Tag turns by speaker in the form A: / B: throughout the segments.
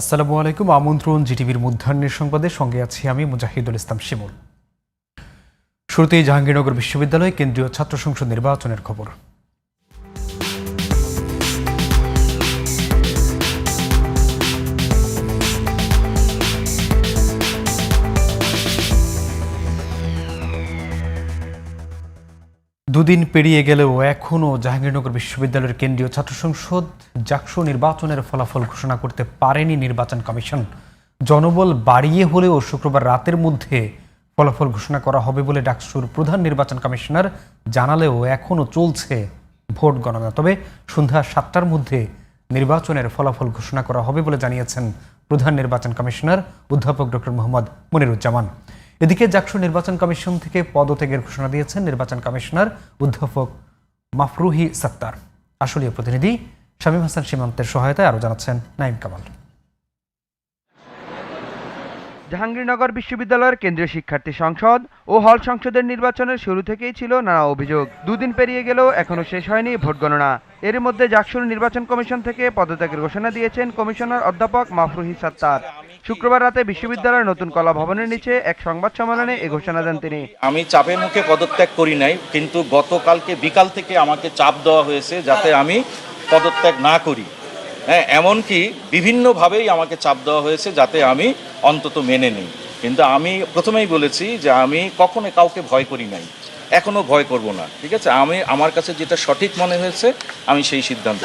A: আসসালামু আলাইকুম, আমন্ত্রণ জিটিভির মধ্যাহ্নের সংবাদে। সঙ্গে আছি আমি মুজাহিদুল ইসলাম শিমুল। শুরুতেই জাহাঙ্গীরনগর বিশ্ববিদ্যালয়ে কেন্দ্রীয় ছাত্র সংসদ নির্বাচনের খবর। দুদিন পেরিয়ে গেলেও এখনও জাহাঙ্গীরনগর বিশ্ববিদ্যালয়ের কেন্দ্রীয় ছাত্র সংসদ জাকসু নির্বাচনের ফলাফল ঘোষণা করতে পারেনি নির্বাচন কমিশন। জনবল বাড়িয়ে হলেও শুক্রবার রাতের মধ্যে ফলাফল ঘোষণা করা হবে বলে ডাকসুর প্রধান নির্বাচন কমিশনার জানালেও এখনও চলছে ভোট গণনা। তবে সন্ধ্যা সাতটার মধ্যে নির্বাচনের ফলাফল ঘোষণা করা হবে বলে জানিয়েছেন প্রধান নির্বাচন কমিশনার অধ্যাপক ডক্টর মোহাম্মদ মনিরুজ্জামান। এদিকে জাকসু নির্বাচন কমিশন থেকে পদত্যাগের ঘোষণা দিয়েছেন নির্বাচন কমিশনার অধ্যাপক মাফরুহি সত্তার। আসলীয় প্রতিনিধি শামীম হাসান সীমান্তের সহায়তায় আরও জানাচ্ছেন নাইম কামাল।
B: জাহাঙ্গীরনগর বিশ্ববিদ্যালয়ের কেন্দ্রীয় শিক্ষার্থী সংসদ ও হল সংসদের নির্বাচনের শুরু থেকেই ছিল নানা অভিযোগ। দুদিন পেরিয়ে গেলেও এখনও শেষ হয়নি ভোট গণনা। এর মধ্যে জাকসুর নির্বাচন কমিশন থেকে পদত্যাগের ঘোষণা দিয়েছেন কমিশনার অধ্যাপক মাফরুহি সাত্তার। শুক্রবার রাতে বিশ্ববিদ্যালয়ের নতুন কলা ভবনের নিচে এক সংবাদ সম্মেলনে এ ঘোষণা দেন তিনি।
C: আমি চাপের মুখে পদত্যাগ করি নাই, কিন্তু গতকালকে বিকাল থেকে আমাকে চাপ দেওয়া হয়েছে যাতে আমি পদত্যাগ না করি। হ্যাঁ এমনকি বিভিন্নভাবেই আমাকে চাপ দেওয়া হয়েছে যাতে আমি অন্তত মেনে নিই। কিন্তু আমি প্রথমেই বলেছি যে আমি কখনো কাউকে ভয় করি নাই। এখনও ভয় করব না ঠিক আছে? আমি আমার কাছে যেটা সঠিক মনে হয়েছে আমি সেই সিদ্ধান্ত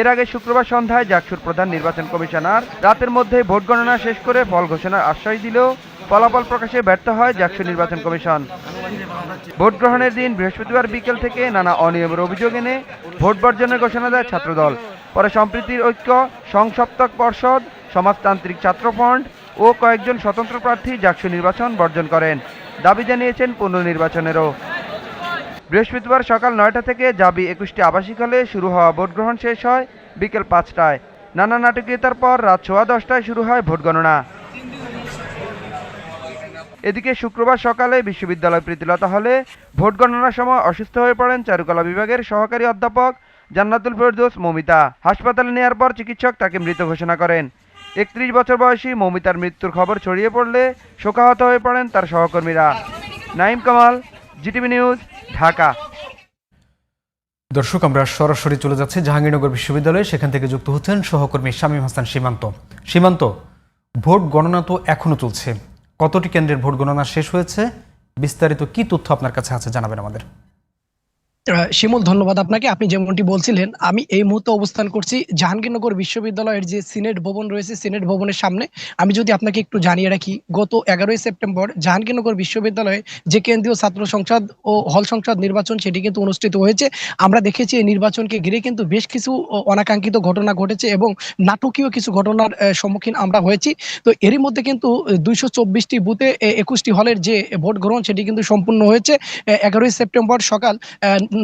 B: এর আগে শুক্রবার সন্ধ্যায় জাকসুর প্রধান নির্বাচন কমিশনার রাতের মধ্যে ভোট গণনা শেষ করে ফল ঘোষণার আশ্বাস দিলেও ফলাফল প্রকাশে ব্যর্থ হয় জাকসু নির্বাচন কমিশন। ভোট গ্রহণের দিন বৃহস্পতিবার বিকেল থেকে নানা অনিয়মের অভিযোগ এনে ভোট বর্জনের ঘোষণা দেয় ছাত্রদল। পরে সম্প্রীতির ঐক্য, সংসপ্তক পর্ষদ, সমাজতান্ত্রিক ছাত্র ফ্রন্ট ও কয়েকজন স্বতন্ত্র প্রার্থী জাকসু নির্বাচন বর্জন করেন। দাবি জানিয়েছেন পুনর্নির্বাচনেরও। বৃহস্পতিবার সকাল নয়টা থেকে জাবি একুশটি আবাসিক হলে শুরু হওয়া ভোট গ্রহণ শেষ হয় বিকেল পাঁচটায়। নানা নাটকীয়তার পর রাত সোয়া দশটায় শুরু হয় ভোট গণনা এদিকে শুক্রবার সকালে বিশ্ববিদ্যালয় প্রীতিলতা হলে ভোট গণনার সময় অসুস্থ হয়ে পড়েন চারুকলা বিভাগের সহকারী অধ্যাপক জান্নাতুল ফেরদৌস মমিতা। হাসপাতালে নেওয়ার পর চিকিৎসক তাকে মৃত ঘোষণা করেন। একত্রিশ বছর বয়সী মমিতার মৃত্যুর খবর ছড়িয়ে পড়লে শোকাহত হয়ে পড়েন তার সহকর্মীরা। Naim Kamal, GTV news, Dhaka.
A: দর্শক, আমরা সরাসরি চলে যাচ্ছি জাহাঙ্গীরনগর বিশ্ববিদ্যালয়ে। সেখান থেকে যুক্ত হচ্ছেন সহকর্মী শামীম হাসান সীমান্ত। সীমান্ত, ভোট গণনা তো এখনও চলছে। কতটি কেন্দ্রের ভোট গণনা শেষ হয়েছে? বিস্তারিত কি তথ্য আপনার কাছে আছে জানাবেন আমাদের।
D: শিমুল, ধন্যবাদ আপনাকে। আপনি যেমনটি বলছিলেন, আমি এই মুহূর্তে অবস্থান করছি জাহাঙ্গীরনগর বিশ্ববিদ্যালয়ের যে সিনেট ভবন রয়েছে, সিনেট ভবনের সামনে। আমি যদি আপনাকে একটু জানিয়ে রাখি, গত এগারোই সেপ্টেম্বর জাহাঙ্গীরনগর বিশ্ববিদ্যালয়ে যে কেন্দ্রীয় ছাত্র সংসদ ও হল সংসদ নির্বাচন, সেটি কিন্তু অনুষ্ঠিত হয়েছে। আমরা দেখেছি এই নির্বাচনকে ঘিরে কিন্তু বেশ কিছু অনাকাঙ্ক্ষিত ঘটনা ঘটেছে এবং নাটকীয় কিছু ঘটনার সম্মুখীন আমরা হয়েছি। তো এরই মধ্যে কিন্তু দুইশো চব্বিশটি বুথে একুশটি হলের যে ভোট গ্রহণ সেটি কিন্তু সম্পূর্ণ হয়েছে। এগারোই সেপ্টেম্বর সকাল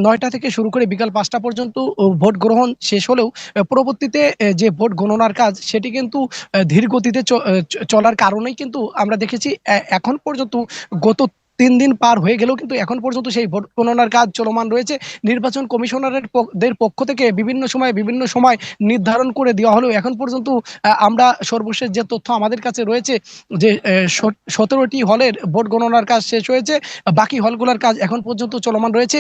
D: নয়টা থেকে শুরু করে বিকাল পাঁচটা পর্যন্ত ভোট গ্রহণ শেষ হলেও পরবর্তীতে যে ভোট গণনার কাজ, সেটি কিন্তু ধীর গতিতে চলার কারণেই কিন্তু আমরা দেখেছি এখন পর্যন্ত গত তিন দিন পার হয়ে গেলেও কিন্তু এখন পর্যন্ত সেই ভোট গণনার কাজ চলমান রয়েছে। নির্বাচন কমিশনারের পক্ষ থেকে বিভিন্ন সময় বিভিন্ন সময় নির্ধারণ করে দেওয়া হলেও এখন পর্যন্ত আমরা সর্বশেষ যে তথ্য আমাদের কাছে রয়েছে যে সতেরোটি হলের ভোট গণনার কাজ শেষ হয়েছে বাকি হলগুলোর কাজ এখন পর্যন্ত চলমান রয়েছে।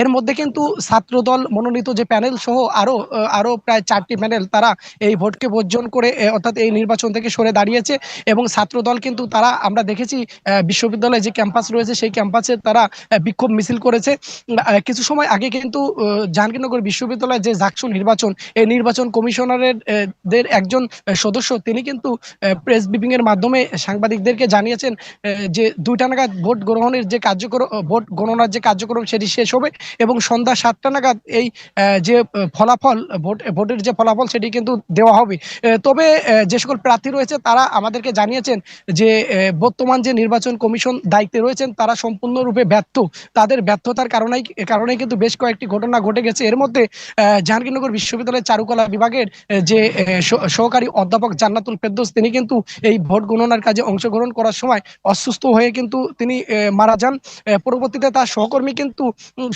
D: এর মধ্যে কিন্তু ছাত্রদল মনোনীত যে প্যানেল সহ আরও আহ, আরও প্রায় চারটি প্যানেল তারা এই ভোটকে বর্জন করে অর্থাৎ এই নির্বাচন থেকে সরে দাঁড়িয়েছে। এবং ছাত্রদল কিন্তু তারা আমরা দেখেছি বিশ্ববিদ্যালয়ে যে ক্যাম্পাস রয়েছে, সেই ক্যাম্পাসে তারা বিক্ষোভ মিছিল করেছে। কিছু সময় আগে কিন্তু জাহাঙ্গীরনগর বিশ্ববিদ্যালয়ে যে জাকসু নির্বাচন, এই নির্বাচন কমিশনারের দের একজন সদস্য, তিনি কিন্তু প্রেস ব্রিফিং এর মাধ্যমে সাংবাদিকদেরকে জানিয়েছেন যে দুইটা নাগাদ ভোট গ্রহণের যে কার্যক্রম ভোট গণনার যে কার্যক্রম সেটি শেষ হবে এবং সন্ধ্যা সাতটা নাগাদ এই যে ফলাফল, ভোট, ভোটের যে ফলাফল সেটি কিন্তু দেওয়া হবে। তবে যে সকল প্রার্থী রয়েছে, তারা আমাদেরকে জানিয়েছেন যে বর্তমান যে নির্বাচন কমিশন দায়িত্বে রয়েছে করেছেন, তারা সম্পূর্ণরূপে ব্যর্থ। তাদের ব্যর্থতার কারণেই কারণে কিন্তু বেশ কয়েকটি ঘটনা ঘটে গেছে। এর মধ্যে জাহাঙ্গীরনগর বিশ্ববিদ্যালয়ের চারুকলা বিভাগের যে সহকারী অধ্যাপক জান্নাতুল ফেরদৌস, তিনি কিন্তু এই ভোট গণনার কাজে অংশগ্রহণ করার সময় অসুস্থ হয়ে কিন্তু তিনি মারা যান। পরবর্তীতে তার সহকর্মী কিন্তু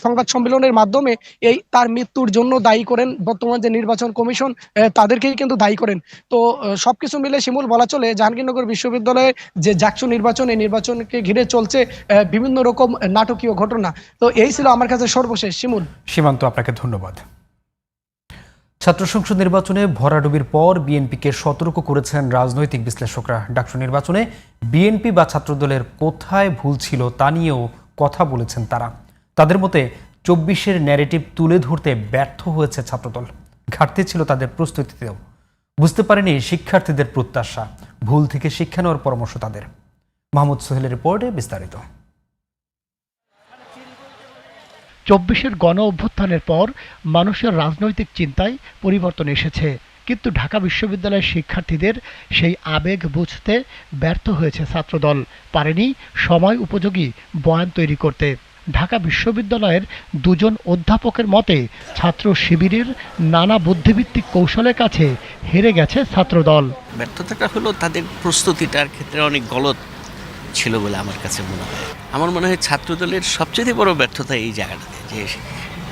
D: সংবাদ সম্মেলনের মাধ্যমে এই তার মৃত্যুর জন্য দায়ী করেন বর্তমান যে নির্বাচন কমিশন তাদেরকেই কিন্তু দায়ী করেন। তো সবকিছু মিলে শিমুল বলা চলে, জাহাঙ্গীরনগর বিশ্ববিদ্যালয়ে যে জাকসু নির্বাচন, এই নির্বাচনকে ঘিরে চলছে বিভিন্ন রকম নাটকীয় ঘটনা। তো এই ছিল আমার কাছে সর্বশেষ। শিমুল।
A: সীমান্ত, আপনাকে ধন্যবাদ। ছাত্র সংসদ নির্বাচনে ভরাডুবির পর বিএনপিকে সতর্ক করেছেন রাজনৈতিক বিশ্লেষকরা। ডাকসু নির্বাচনে বিএনপি বা ছাত্রদলের কোথায় ভুল ছিল তা নিয়েও কথা বলেছেন তারা। তাদের মতে চব্বিশের ন্যারেটিভ তুলে ধরতে ব্যর্থ হয়েছে ছাত্রদল। ঘাটতি ছিল তাদের প্রস্তুতিতেও। বুঝতে পারেনি শিক্ষার্থীদের প্রত্যাশা। ভুল থেকে শিক্ষা নেওয়ার পরামর্শ তাদের। মাহমুদ সোহেলের রিপোর্টে বিস্তারিত।
E: চব্বিশের গণ অভ্যুত্থানের পর মানুষের রাজনৈতিক চিন্তায় পরিবর্তন এসেছে। কিন্তু ঢাকা বিশ্ববিদ্যালয়ের শিক্ষার্থীদের সেই আবেগ বুঝতে ব্যর্থ হয়েছে ছাত্রদল। পারেনি সময় উপযোগী বয়ান তৈরি করতে। ঢাকা বিশ্ববিদ্যালয়ের দুজন অধ্যাপকের মতে ছাত্র শিবিরের নানা বুদ্ধিভিত্তিক কৌশলের কাছে হেরে গেছে ছাত্রদল।
F: ব্যর্থতাটা হলো তাদের প্রস্তুতিটার ক্ষেত্রে অনেক গলত। ছিল বলে আমার কাছে মনে হয়। আমার মনে হয় ছাত্রদলের সবচেয়ে বড় ব্যর্থতা এই জায়গাটাতে, যে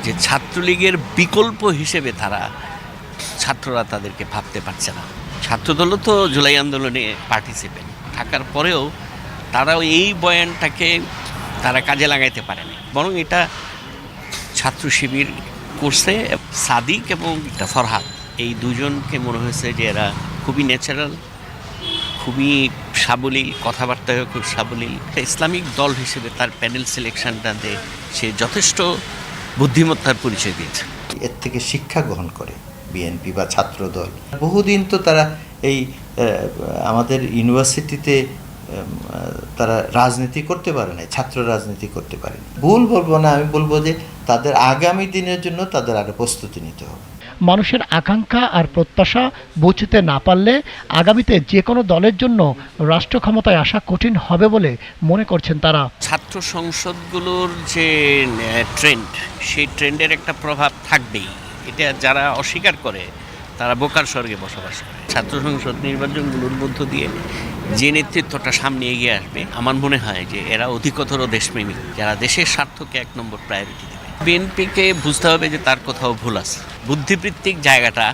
F: যে ছাত্রলীগের বিকল্প হিসেবে তারা ছাত্ররা তাদেরকে ভাবতে পারছে না। ছাত্রদলও তো জুলাই আন্দোলনে পার্টিসিপেন্ট থাকার পরেও তারাও এই বয়ানটাকে তারা কাজে লাগাইতে পারেনি। বরং এটা ছাত্র শিবির করছে সাদিক এবং ফরহাদ। এই দুজনকে মনে হয়েছে যে এরা খুবই ন্যাচারাল খুবই সাবলীল কথাবার্তায় খুব সাবলীল। ইসলামিক দল হিসেবে তার প্যানেল সিলেকশনটাতে সে যথেষ্ট বুদ্ধিমত্তার পরিচয় দিয়েছে।
G: এর থেকে শিক্ষা গ্রহণ করে বিএনপি বা ছাত্রদল। বহুদিন তো তারা এই আমাদের ইউনিভার্সিটিতে তারা রাজনীতি করতে পারে না ছাত্র রাজনীতি করতে পারে ভুল বলব না, আমি বলব যে তাদের আগামী দিনের জন্য তাদের আরও প্রস্তুতি নিতে হবে।
E: মানুষের আকাঙ্ক্ষা আর প্রত্যাশা বুঝতে না পারলে আগামীতে যে কোনো দলের জন্য রাষ্ট্র ক্ষমতায় আসা কঠিন হবে বলে মনে করছেন তারা।
F: ছাত্র সংসদগুলোর যে ট্রেন্ড সেই ট্রেন্ডের একটা প্রভাব থাকবেই। এটা যারা অস্বীকার করে, তারা বোকার স্বর্গে বসবাস করে। ছাত্র সংসদ নির্বাচনগুলোর মধ্য দিয়ে যে নেতৃত্বটা সামনে এগিয়ে আসবে, আমার মনে হয় যে এরা অধিকতর দেশপ্রেমিক, যারা দেশের স্বার্থকে এক নম্বর প্রায়োরিটি বিএনপিকে বুঝতে হবে যে তার কোথাও ভুল আছে। বুদ্ধিবৃত্তিক জায়গাটা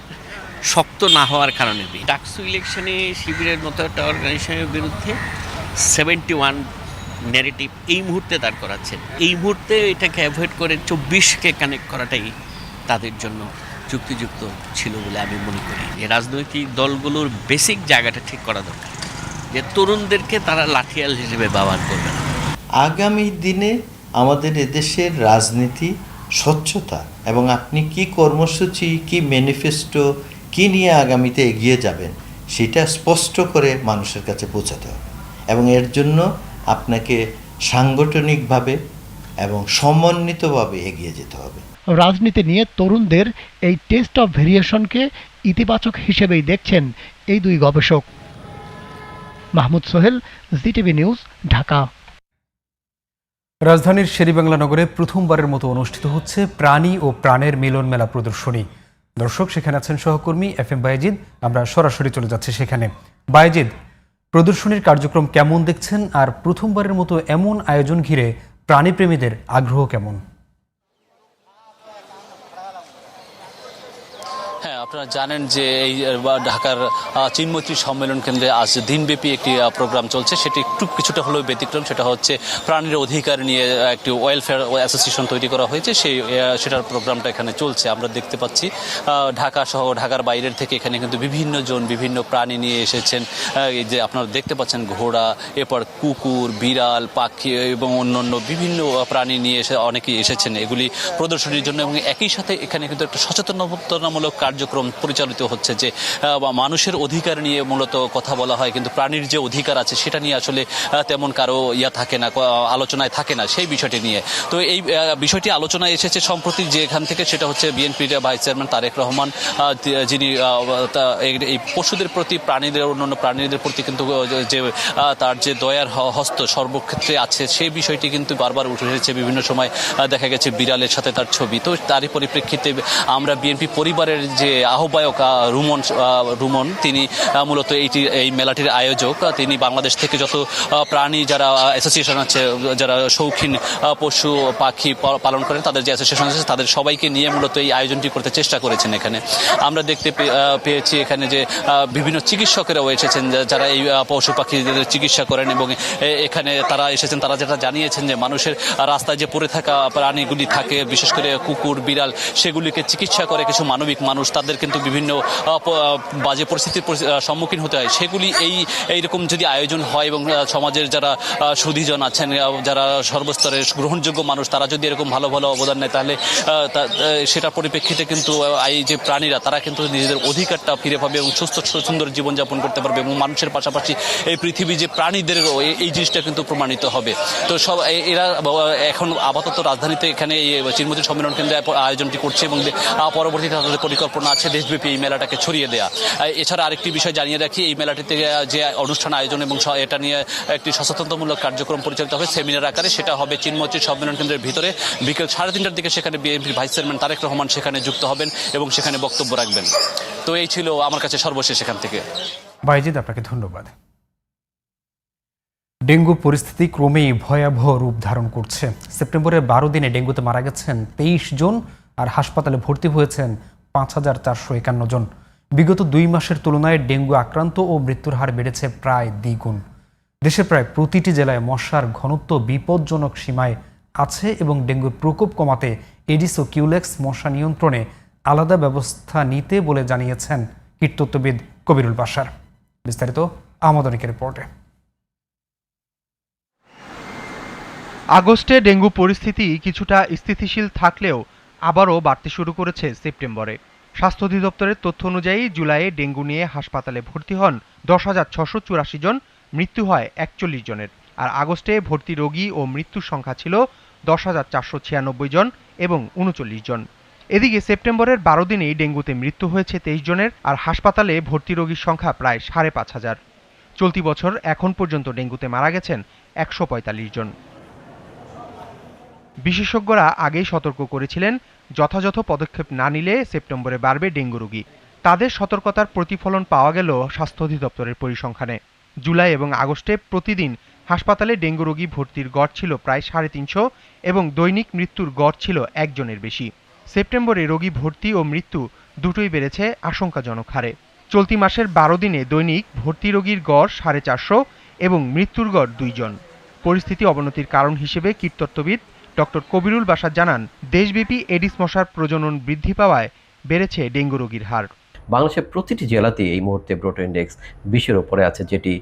F: শক্ত না হওয়ার কারণে ডাকসু ইলেকশনে শিবিরের মতো একটা অর্গানাইজেশনের বিরুদ্ধে সেভেন্টি ওয়ান ন্যারেটিভ এই মুহূর্তে দাঁড় করাচ্ছেন। এই মুহূর্তে এটাকে অ্যাভয়েড করে চব্বিশকে কানেক্ট করাটাই তাদের জন্য যুক্তিযুক্ত ছিল বলে আমি মনে করি। যে রাজনৈতিক দলগুলোর বেসিক জায়গাটা ঠিক করা দরকার। যে তরুণদেরকে তারা লাঠিয়াল হিসেবে ব্যবহার করবে
G: আগামী দিনে আমাদের এদেশের রাজনীতি স্বচ্ছতা এবং আপনি কি কর্মসূচি, কি ম্যানিফেস্টো কি নিয়ে আগামীতে এগিয়ে যাবেন, সেটা স্পষ্ট করে মানুষের কাছে পৌঁছাতে হবে। এবং এর জন্য আপনাকে সাংগঠনিকভাবে এবং সমন্বিতভাবে এগিয়ে যেতে হবে।
E: রাজনীতি নিয়ে তরুণদের এই টেস্ট অফ ভেরিয়েশনকে ইতিবাচক হিসেবেই দেখছেন এই দুই গবেষক। Mahmud Sohel GTV news, Dhaka.
A: রাজধানীর শেরিবাংলা নগরে প্রথমবারের মতো অনুষ্ঠিত হচ্ছে প্রাণী ও প্রাণের মিলন মেলা প্রদর্শনী। দর্শক সেখানে আছেন সহকর্মী এফ এম বায়েজিদ। আমরা সরাসরি চলে যাচ্ছি সেখানে। বায়েজিদ, প্রদর্শনীর কার্যক্রম কেমন দেখছেন? আর প্রথমবারের মতো এমন আয়োজন ঘিরে প্রাণীপ্রেমীদের আগ্রহ কেমন
H: হ্যাঁ আপনারা জানেন যে এই ঢাকার চিনমৈত্রী সম্মেলন কেন্দ্রে আজ দিনব্যাপী একটি প্রোগ্রাম চলছে। সেটি একটু কিছুটা হলেও ব্যতিক্রম। সেটা হচ্ছে প্রাণীর অধিকার নিয়ে একটি ওয়েলফেয়ার অ্যাসোসিয়েশন তৈরি করা হয়েছে। সেই সেটার প্রোগ্রামটা এখানে চলছে। আমরা দেখতে পাচ্ছি ঢাকা সহ ঢাকার বাইরের থেকে এখানে কিন্তু বিভিন্ন জন, বিভিন্ন প্রাণী নিয়ে এসেছেন। এই যে আপনারা দেখতে পাচ্ছেন, ঘোড়া, এরপর কুকুর, বিড়াল, পাখি এবং অন্যান্য বিভিন্ন প্রাণী নিয়ে এসে অনেকেই এসেছেন। এগুলি প্রদর্শনীর জন্য এবং একই সাথে এখানে কিন্তু একটা সচেতনতামূলক কার্যক্রম পরিচালিত হচ্ছে যে মানুষের অধিকার নিয়ে মূলত কথা বলা হয়, কিন্তু প্রাণীর যে অধিকার আছে সেটা নিয়ে আসলে তেমন কারও ইয়া থাকে না আলোচনায় থাকে না সেই বিষয়টি নিয়ে। তো এই বিষয়টি আলোচনায় এসেছে সম্প্রতি যে এখান থেকে সেটা হচ্ছে বিএনপির ভাইস চেয়ারম্যান তারেক রহমান যিনি এই- পশুদের প্রতি প্রাণীদের, অন্যান্য প্রাণীদের প্রতি কিন্তু যে- তার যে দয়ার হস্ত সর্বক্ষেত্রে আছে সেই বিষয়টি কিন্তু বারবার উঠে এসেছে বিভিন্ন সময় দেখা গেছে বিড়ালের সাথে তার ছবি। তো তারই পরিপ্রেক্ষিতে আমরা বিএনপি পরিবারের যে আহ্বায়ক আহ, রুমন রুমন তিনি মূলত এইটি এই মেলাটির আয়োজক। তিনি বাংলাদেশ থেকে যত প্রাণী যারা অ্যাসোসিয়েশন আছে যারা শৌখিন পশু পাখি পালন করেন তাদের যে অ্যাসোসিয়েশন আছে তাদের সবাইকে নিয়ে মূলত এই আয়োজনটি করতে চেষ্টা করেছেন এখানে। আমরা দেখতে পেয়েছি এখানে যে বিভিন্ন চিকিৎসকেরাও এসেছেন যারা এই পশু পাখিদের চিকিৎসা করেন এবং এখানে তারা এসেছেন তারা যেটা জানিয়েছেন যে মানুষের রাস্তায় যে পড়ে থাকা প্রাণীগুলি থাকে বিশেষ করে কুকুর বিড়াল সেগুলিকে চিকিৎসা করে কিছু মানবিক মানুষ তাদের কিন্তু বিভিন্ন বাজে পরিস্থিতির সম্মুখীন হতে হয়। সেগুলি এই, এইরকম যদি আয়োজন হয় এবং সমাজের যারা সুধীজন আছেন যারা সর্বস্তরের গ্রহণযোগ্য মানুষ, তারা যদি এরকম ভালো ভালো অবদান নেয়, তাহলে সেটার পরিপ্রেক্ষিতে কিন্তু এই যে প্রাণীরা, তারা কিন্তু নিজেদের অধিকারটা ফিরে পাবে এবং সুস্থ, সুন্দর জীবনযাপন করতে পারবে এবং মানুষের পাশাপাশি এই পৃথিবী যে প্রাণীদের এই জিনিসটা কিন্তু প্রমাণিত হবে। তো সব এরা এখন আপাতত রাজধানীতে এখানে এই চিনমতি সম্মেলন কেন্দ্রে আয়োজনটি করছে এবং পরবর্তীতে তাদের পরিকল্পনা আছে দেশব্যাপী এই মেলাটাকে ছড়িয়ে দেয়া। এছাড়া আরেকটি বিষয় জানিয়ে রাখি, এই মেলাটিতে যে অনুষ্ঠান আয়োজন এবং এটা নিয়ে একটি সচেতনতামূলক কার্যক্রম পরিচালিত হবে সেমিনার আকারে, সেটা হবে চিনমতি সম্মেলন কেন্দ্রের ভিতরে। বিকেল সাড়ে তিনটার দিকে সেখানে বিএনপি ভাইস চেয়ারম্যান তারেক রহমান সেখানে যুক্ত হবেন এবং সেখানে বক্তব্য রাখবেন। তো এই ছিল আমার কাছে সর্বশেষ এখান থেকে।
A: বাইজিদ, আপনাকে ধন্যবাদ। ডেঙ্গু পরিস্থিতি ক্রমেই ভয়াবহ রূপ ধারণ করছে। সেপ্টেম্বরের বারো দিনে ডেঙ্গুতে মারা গেছেন তেইশ জন আর হাসপাতালে ভর্তি হয়েছেন পাঁচ হাজার চারশো একান্ন জন। বিগত দুই মাসের তুলনায় ডেঙ্গু আক্রান্ত ও মৃত্যুর হার বেড়েছে প্রায় দ্বিগুণ। দেশের প্রায় প্রতিটি জেলায় মশার ঘনত্ব বিপজ্জনক সীমায় আছে এবং ডেঙ্গুর প্রকোপ কমাতে এডিস ও কিউলেক্স মশা নিয়ন্ত্রণে আলাদা ব্যবস্থা নিতে বলে জানিয়েছেন কীটতত্ত্ববিদ কবিরুল বাসার বিস্তারিত আমাদনিকের রিপোর্টে।
I: আগস্টে ডেঙ্গু পরিস্থিতি কিছুটা স্থিতিশীল থাকলেও আবারও বাড়তে শুরু করেছে সেপ্টেম্বরে। স্বাস্থ্য অধিদপ্তরের তথ্য অনুযায়ী জুলাইয়ে ডেঙ্গু নিয়ে হাসপাতালে ভর্তি হন দশ হাজার ছশো চুরাশি জন, মৃত্যু হয় একচল্লিশ জনের। আর আগস্টে ভর্তি রোগী ও মৃত্যুর সংখ্যা ছিল দশ হাজার চারশো ছিয়ানব্বই জন এবং উনচল্লিশ জন। এদিকে সেপ্টেম্বরের বারো দিনেই ডেঙ্গুতে মৃত্যু হয়েছে তেইশ জনের আর হাসপাতালে ভর্তি রোগীর সংখ্যা প্রায় সাড়ে পাঁচ হাজার। চলতি বছর এখন পর্যন্ত ডেঙ্গুতে মারা গেছেন একশো পঁয়তাল্লিশ জন। বিশেষজ্ঞরা আগেই সতর্ক করেছিলেন যথাযথ পদক্ষেপ না নিলে সেপ্টেম্বরে বাড়বে ডেঙ্গু রোগী। তাদের সতর্কতার প্রতিফলন পাওয়া গেল স্বাস্থ্য অধিদপ্তরের পরিসংখ্যানে। জুলাই এবং আগস্টে প্রতিদিন হাসপাতালে ডেঙ্গু রোগী ভর্তির গড় ছিল প্রায় সাড়ে তিনশো এবং দৈনিক মৃত্যুর গড় ছিল একজনের বেশি। সেপ্টেম্বরে রোগী ভর্তি ও মৃত্যু দুটোই বেড়েছে আশঙ্কাজনক হারে। চলতি মাসের বারো দিনে দৈনিক ভর্তি রোগীর গড় সাড়ে চারশো এবং মৃত্যুর গড় দুইজন। পরিস্থিতি অবনতির কারণ হিসেবে কীটতত্ত্ববিদ ডক্টর কবিরুল বাসার জানান, দেশব্যাপী এডিস মশার প্রজনন বৃদ্ধি পাওয়ায় বেড়েছে ডেঙ্গু রোগীর হার।
J: বাংলাদেশের প্রতিটি জেলাতেই এই মুহূর্তে ব্রোটো ইন্ডেক্স বিশের ওপরে আছে, যেটি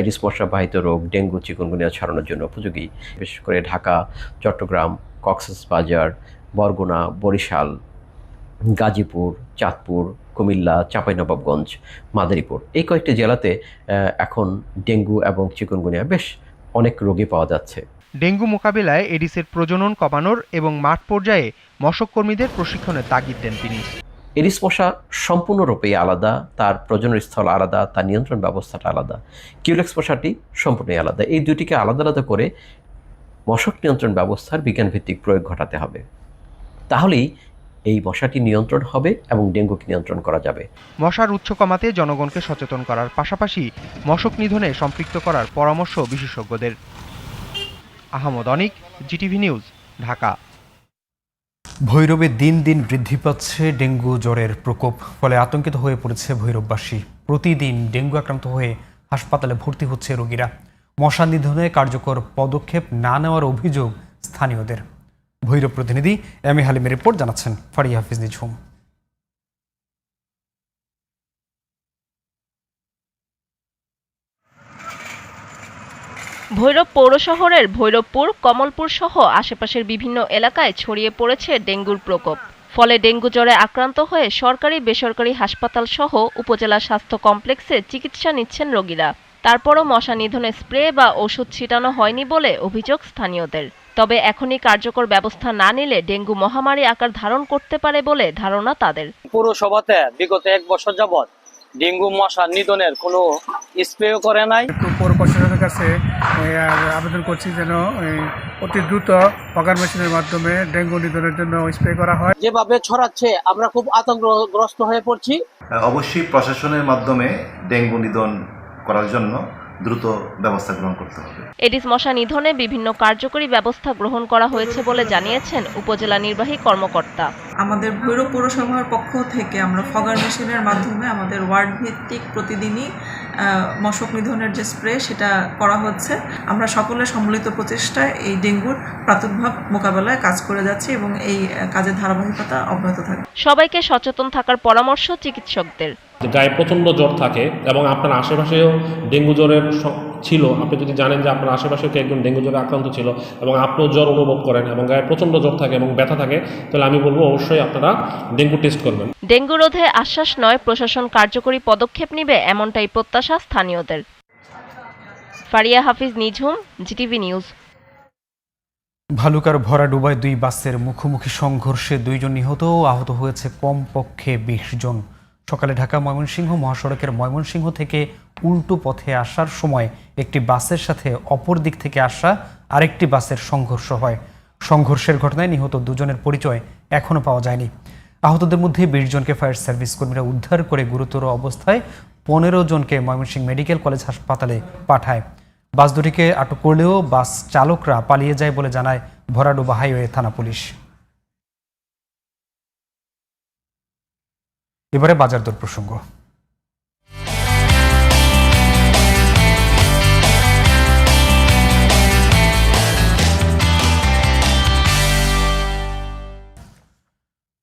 J: এডিস মশাবাহিত রোগ, ডেঙ্গু চিকুনগুনিয়া ছড়ানোর জন্য উপযোগী। বিশেষ করে ঢাকা, চট্টগ্রাম, কক্সবাজার, বরগুনা, বরিশাল, গাজীপুর, চাঁদপুর, কুমিল্লা, চাঁপাইনবাবগঞ্জ, মাদারীপুর এই কয়েকটি জেলাতে এখন ডেঙ্গু এবং চিকুনগুনিয়া বেশ অনেক রোগী পাওয়া যাচ্ছে।
I: ডেঙ্গু মোকাবিলায় এডিসের প্রজনন কমানোর এবং মাঠ পর্যায়ে মশক কর্মীদের প্রশিক্ষণের তাগিদ দেন তিনি।
J: এডিস মশা সম্পূর্ণরূপেই আলাদা তার প্রজনন স্থল আলাদা তার নিয়ন্ত্রণ ব্যবস্থাটা আলাদা। কিউলেক্স মশাটি সম্পূর্ণই আলাদা। এই দুটিকে আলাদা আলাদা করে মশক নিয়ন্ত্রণ ব্যবস্থার বিজ্ঞানভিত্তিক প্রয়োগ ঘটাতে হবে। তাহলেই এই মশাটি নিয়ন্ত্রণ হবে এবং ডেঙ্গুকে নিয়ন্ত্রণ করা যাবে।
I: মশার উৎস কমাতে জনগণকে সচেতন করার পাশাপাশি মশক নিধনে সম্পৃক্ত করার পরামর্শ বিশেষজ্ঞদের। Ahmed Anik, GTV news, Dhaka.
A: ভৈরবে দিন দিন বৃদ্ধি পাচ্ছে ডেঙ্গু জ্বরের প্রকোপ, ফলে আতঙ্কিত হয়ে পড়েছে ভৈরববাসী। প্রতিদিন ডেঙ্গু আক্রান্ত হয়ে হাসপাতালে ভর্তি হচ্ছে রোগীরা। মশা নিধনে কার্যকর পদক্ষেপ না নেওয়ার অভিযোগ স্থানীয়দের। ভৈরব প্রতিনিধি এম এ হালিমের রিপোর্ট জানাচ্ছেন, ফারিয়া হাফিজ নিঝুম।
K: ভৈরব পৌর শহরের ভৈরবপুর, কমলপুর সহ আশেপাশের বিভিন্ন এলাকায় ছড়িয়ে পড়েছে ডেঙ্গুর প্রকোপ। ফলে ডেঙ্গু জ্বরে আক্রান্ত হয়ে সরকারি, বেসরকারি হাসপাতাল সহ উপজেলা স্বাস্থ্য কমপ্লেক্সে চিকিৎসা নিচ্ছেন রোগীরা। তারপরও মশা নিধনে স্প্রে বা ওষুধ ছিটানো হয়নি বলে অভিযোগ স্থানীয়দের। তবে এখনই কার্যকর ব্যবস্থা না নিলে ডেঙ্গু মহামারী আকার ধারণ করতে পারে বলে ধারণা তাদের।
L: পৌরসভাতে বিগত এক বছর যাবৎ ডেঙ্গু মশা নিধনের কোনো স্প্রে করে নাই।
M: পৌর প্রশাসনের কাছে আবেদন করছি যেন অতি দ্রুত ফগার মেশিনের মাধ্যমে ডেঙ্গু নিধনের জন্য স্প্রে করা হয়।
L: যেভাবে ছড়াচ্ছে আমরা খুব আতঙ্কগ্রস্ত হয়ে পড়ছি।
N: অবশ্যই প্রশাসনের মাধ্যমে ডেঙ্গু নিধন করার জন্য দ্রুত ব্যবস্থা গ্রহণ করতে হবে।
K: এডিস মশা নিধনে বিভিন্ন কার্যকরী ব্যবস্থা গ্রহণ করা হয়েছে বলে জানিয়েছেন উপজেলা নির্বাহী কর্মকর্তা।
O: আমাদের ভৈরব পৌরসভার পক্ষ থেকে আমরা ফগার মেশিনের মাধ্যমে আমাদের ওয়ার্ড ভিত্তিক প্রতিদিনই আহ, মশক নিধনের যে স্প্রে সেটা করা হচ্ছে। আমরা সকলের সম্মিলিত প্রচেষ্টায় এই ডেঙ্গুর প্রাদুর্ভাব মোকাবেলায় কাজ করে যাচ্ছি এবং এই কাজের ধারাবাহিকতা অব্যাহত থাকবে।
K: সবাইকে সচেতন থাকার পরামর্শ চিকিৎসকদের।
P: গায়ে প্রচণ্ড জ্বর থাকে এবং আপনার আশেপাশেও ডেঙ্গু জ্বরের ছিল। আপনি যদি জানেন যে আপনার আশেপাশেও কেউ একজন ডেঙ্গু জ্বরে আক্রান্ত ছিল এবং আপনিও জ্বর অনুভব করেন এবং গায়ে প্রচণ্ড জ্বর থাকে এবং ব্যথা থাকে তাহলে আমি বলব অবশ্যই আপনারা ডেঙ্গু টেস্ট করবেন।
K: ডেঙ্গু রোধে আশ্বাস নয় প্রশাসন কার্যকরী পদক্ষেপ নিবে এমনটাই প্রত্যাশা স্থানীয়দের। Fariya Hafiz Nijhum GTV news.
A: ভালুকার ভরা ডুবায় দুই বাসের মুখোমুখি সংঘর্ষে দুইজন নিহত ও আহত হয়েছে কমপক্ষে বিশ জন। সকালে ঢাকা ময়মনসিংহ মহাসড়কের ময়মনসিংহ থেকে উল্টো পথে আসার সময় একটি বাসের সাথে অপর দিক থেকে আসা আরেকটি বাসের সংঘর্ষ হয়। সংঘর্ষের ঘটনায় নিহত দুজনের পরিচয় এখনও পাওয়া যায়নি। আহতদের মধ্যে বিশ জনকে ফায়ার সার্ভিস কর্মীরা উদ্ধার করে গুরুতর অবস্থায় পনেরো জনকে ময়মনসিংহ মেডিকেল কলেজ হাসপাতালে পাঠায়। বাস দুটিকে আটক করলেও বাস চালকরা পালিয়ে যায় বলে জানায় ভরাডুবা হাইওয়ে থানা পুলিশ। এবারে বাজার দর প্রসঙ্গ।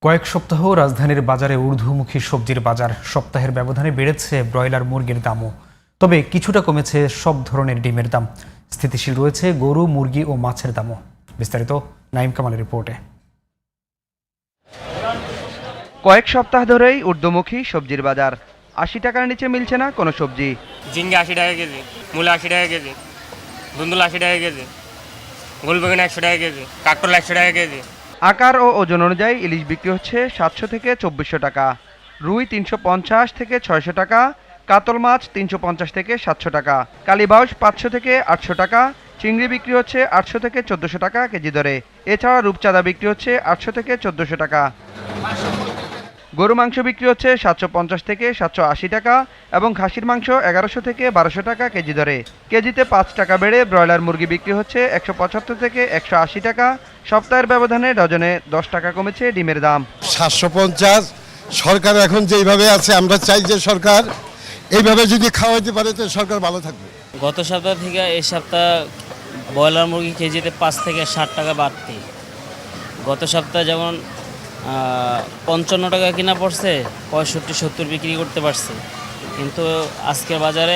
A: কয়েক সপ্তাহ রাজধানীর বাজারে ঊর্ধ্বমুখী সবজির বাজার সপ্তাহের ব্যবধানে বেড়েছে ব্রয়লার মুরগির দামও। তবে কিছুটা কমেছে সব ধরনের ডিমের দাম। স্থিতিশীল রয়েছে গরু, মুরগি ও মাছের দামও। বিস্তারিত নাইম কামালের রিপোর্টে।
B: কয়েক সপ্তাহ ধরেই ঊর্ধ্বমুখী সবজির বাজার। আশি টাকার নিচে মিলছে না কোনো সবজি।
L: ঝিঙ্গা আশি টাকা কেজি মূলা আশি টাকা কেজি ধুন্দুল আশি টাকা কেজি গোলবেগুন একশো টাকা কেজি কাকরোল একশো টাকা কেজি।
B: আকার ও ওজন অনুযায়ী ইলিশ বিক্রি হচ্ছে সাতশো থেকে চব্বিশশো টাকা। রুই তিনশো পঞ্চাশ থেকে ছয়শো টাকা কাতল মাছ তিনশো পঞ্চাশ থেকে সাতশো টাকা কালীবাউস পাঁচশো থেকে আটশো টাকা চিংড়ি বিক্রি হচ্ছে আটশো থেকে চোদ্দোশো টাকা কেজি দরে। এছাড়া রূপচাঁদা বিক্রি হচ্ছে আটশো থেকে চোদ্দোশো টাকা। গরু মাংস বিক্রি হচ্ছে সাতশো পঞ্চাশ থেকে সাতশো আশি টাকা এবং খাসির মাংস এগারোশো থেকে বারোশো টাকা কেজি দরে। কেজিতে পাঁচ টাকা বেড়ে ব্রয়লার মুরগি বিক্রি হচ্ছে একশো পঁচাত্তর থেকে একশো আশি টাকা। সপ্তাহের ব্যবধানে ডজনে দশ টাকা কমেছে ডিমের দাম।
M: সাতশো পঞ্চাশ সরকার এখন যেইভাবে আছে আমরা চাই যে সরকার এইভাবে যদি খাওয়াইতে পারে তো সরকার ভালো থাকবে।
L: গত সপ্তাহ থেকে এই সপ্তাহ ব্রয়লার মুরগি কেজিতে পাঁচ থেকে ষাট টাকা বাড়তি। গত সপ্তাহে যেমন পঞ্চান্ন টাকা কিনা পড়ছে পঁয়ষট্টি সত্তর বিক্রি করতে পারছে। কিন্তু আজকের বাজারে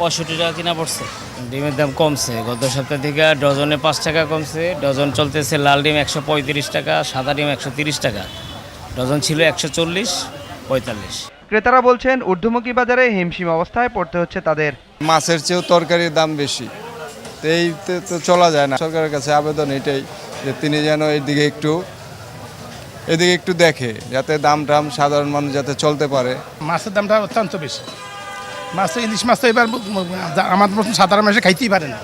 L: পঁয়ষট্টি টাকা কিনা পড়ছে। ডিমের দাম কমছে। গত সপ্তাহ থেকে ডজনে পাঁচ টাকা কমছে। ডজন চলতেছে লাল ডিম একশো পঁয়ত্রিশ টাকা সাদা ডিম একশো তিরিশ টাকা। ডজন ছিল একশো চল্লিশ পঁয়তাল্লিশ।
B: ক্রেতারা বলছেন ঊর্ধ্বমুখী বাজারে হিমশিম অবস্থায় পড়তে হচ্ছে তাদের।
M: মাছের চেয়েও তরকারির দাম বেশি। তো এইতে তো চলা যায় না। সরকারের কাছে আবেদন এটাই যে তিনি যেন এইদিকে একটু এদিকে একটু দেখে যাতে দাম টাম সাধারণ মানুষ যাতে চলতে পারে।
P: মাছের দামটা অত্যন্ত বেশি। মাছ তো ইলিশ মাছ তো এবার আমাদের মতন সাধারণ মানুষে খাইতেই পারে না।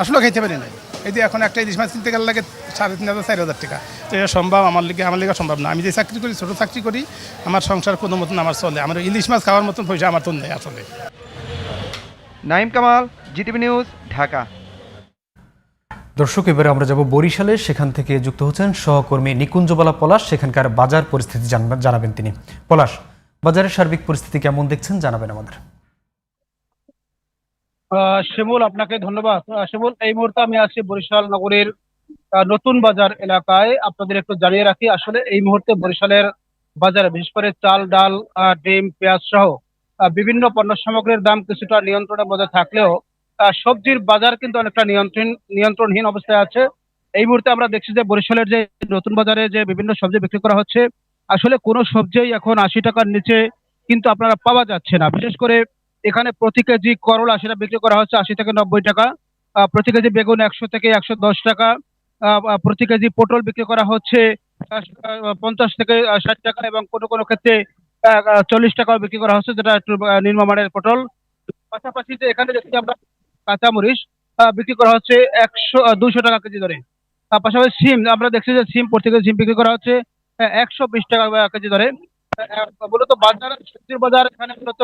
P: আসলে খাইতে পারে না। এই যে এখন একটা ইলিশ মাছ কিনতে গেলে লাগে সাড়ে তিন হাজার চার হাজার টাকা। তো এটা সম্ভব? আমার লিগে আমার লিগে সম্ভব না। আমি যে চাকরি করি ছোটো চাকরি করি আমার সংসার কোনো মতন আমার চলে। আমার ইলিশ মাছ খাওয়ার মতন পয়সা আমার তো নেই আসলে।
B: Naim Kamal GTV news Dhaka.
A: দর্শক, এবারে আমরা যাব বরিশালে। সেখান থেকে যুক্ত হচ্ছেন সহকর্মী নিকুঞ্জবালা পলাশ। সেখানকার বাজার পরিস্থিতি জানাবেন তিনি। পলাশ, বাজারের সার্বিক পরিস্থিতি কেমন দেখছেন? জানাবেন আমাদের।
M: শিমুল আপনাকে ধন্যবাদ। শিমুল এই মুহূর্তে আমি আছি বরিশাল নগরীর নতুন বাজার এলাকায়। আপনাদের একটু জানিয়ে রাখি, আসলে এই মুহূর্তে বরিশালের বাজারে, বিশেষ করে চাল, ডাল ডিম, পেঁয়াজ সহ বিভিন্ন পণ্য সামগ্রীর দাম কিছুটা নিয়ন্ত্রণের মধ্যে থাকলেও সবজির বাজার কিন্তু অনেকটা নিয়ন্ত্রণ, নিয়ন্ত্রণহীন অবস্থায় আছে। এই মুহূর্তে আমরা দেখছি যে বরিশালের যে নতুন বাজারে যে বিভিন্ন সবজি বিক্রি করা হচ্ছে, আসলে কোনো সবজি এখন আশি টাকার নিচে কিন্তু আপনারা পাওয়া যাচ্ছে না। বিশেষ করে এখানে প্রতি কেজি করলা সেটা বিক্রি করা হচ্ছে আশি থেকে নব্বই টাকা প্রতি কেজি বেগুন একশো থেকে একশো দশ টাকা প্রতি কেজি পটল বিক্রি করা হচ্ছে পঞ্চাশ থেকে ষাট টাকা এবং কোনো কোনো ক্ষেত্রে চল্লিশ টাকাও বিক্রি করা হচ্ছে, যেটা একটু নিম্নমানের পটল। পাশাপাশি যে এখানে দেখছি আমরা কাঁচামরিচ বিক্রি করা হচ্ছে একশো দুশো টাকা কেজি দরে পাশাপাশি সিম, আমরা দেখছি যে সিম, প্রতি কেজি সিম বিক্রি করা হচ্ছে একশো বিশ টাকা কেজি দরে মূলত বাজার, সবজির বাজার এখানে মূলত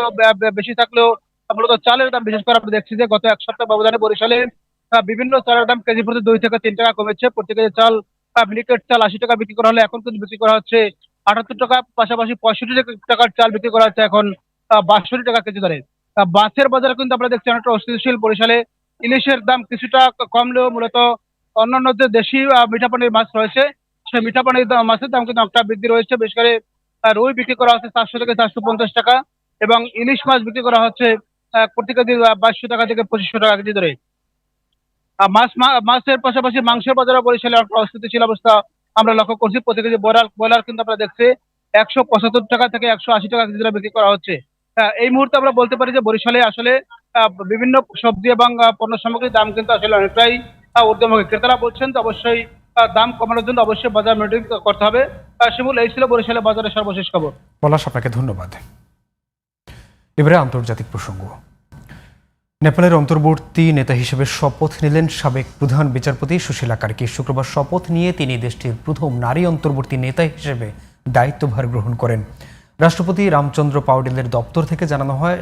M: বেশি থাকলেও মূলত চালের দাম বিশেষ করে আমরা দেখছি যে গত এক সপ্তাহ ব্যবধানে বরিশালে বিভিন্ন চালের দাম কেজি প্রতি দুই থেকে তিন টাকা কমেছে। প্রতি কেজি চাল মিনিকেট চাল আশি টাকা বিক্রি করা হলে এখন কিন্তু বিক্রি করা হচ্ছে আটাত্তর টাকা, পাশাপাশি পঁয়ষট্টি টাকার চাল বিক্রি করা হচ্ছে এখন বাষট্টি টাকা কেজি দরে মাছের বাজারে কিন্তু আমরা দেখছি অনেকটা অস্থিতিশীল বরিশালে। ইলিশের দাম কিছুটা কমলেও মূলত অন্যান্য যে দেশি মিঠা পানির মাছ রয়েছে, সেই মিঠা পানির দাম- মাছের দাম কিন্তু একটা বৃদ্ধি রয়েছে। বিশেষ করে রুই বিক্রি করা হচ্ছে চারশো থেকে চারশো পঞ্চাশ টাকা এবং ইলিশ মাছ বিক্রি করা হচ্ছে প্রতি কেজি বাইশশো টাকা থেকে পঁচিশশো টাকা কেজি ধরে। মাছ মাছের পাশাপাশি মাংসের বাজারে বরিশালে একটা অস্থিতিশীল অবস্থা আমরা লক্ষ্য করছি। প্রতি কেজি ব্রয়লার ব্রয়লার কিন্তু আমরা দেখছি একশো পঁচাত্তর টাকা থেকে একশো আশি টাকা কেজি বিক্রি করা হচ্ছে। এই মুহূর্তে আমরা বলতে পারি যে বরিশালে আসলে বিভিন্ন সবজি এবং পণ্য সামগ্রীর দাম কিন্তু আসলে অনেকটাই ঊর্ধ্বমুখী। ক্রেতারা বলছেন তো অবশ্যই দাম কমানোর জন্য অবশ্যই বাজার মনিটরিং করতে হবে। শিমুল, এই ছিল বরিশালে বাজারের সর্বশেষ খবর।
A: পলাশ, আপনাকে ধন্যবাদ। এবারে আন্তর্জাতিক প্রসঙ্গ। নেপালের অন্তর্বর্তী নেতা হিসেবে শপথ নিলেন সাবেক প্রধান বিচারপতি সুশীলা কার্কি। শুক্রবার শপথ নিয়ে তিনি দেশটির প্রথম নারী অন্তর্বর্তী নেতা হিসেবে দায়িত্বভার গ্রহণ করেন। রাষ্ট্রপতি রামচন্দ্র পাউডেলের দপ্তর থেকে জানানো হয়